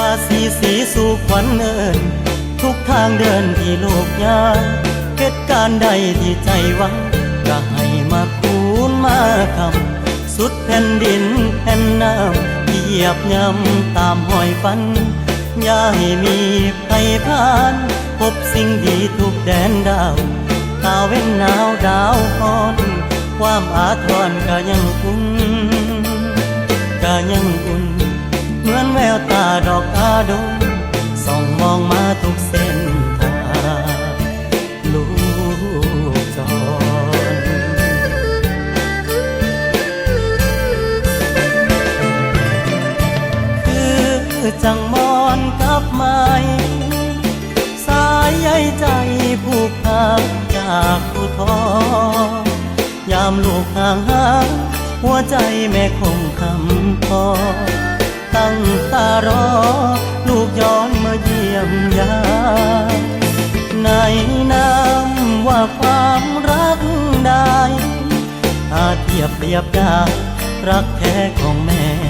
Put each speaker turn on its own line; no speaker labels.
ว่าสีสีสู่ขวัญเนิน ทุกทางเดินที่โลกยาเหตุการณ์ใดที่ใจหวังก็ให้มาคูณมาคำสุดแผ่นดินแผ่นน้ำเหยียบย่ำตามหอยฟัน อย่าให้มีภัยผ่าน พบสิ่งดีทุกแดนดาวตาเว้นหนาวดาวฮ้อน ความอาทรก็ยังอุ่นก็ยัง ดงส่องมองมาทุกเส้นทางลูกจรคือจังมอนกับไม้สายใยใจผูกพันจากผู้ทอยามลูกห่างหาหัวใจแม่คงคำพอตั้งตารอ ยี่ยมยาในน้ำว่าความรักได้อาเทียบเปรียบได้ รักแท้ของแม่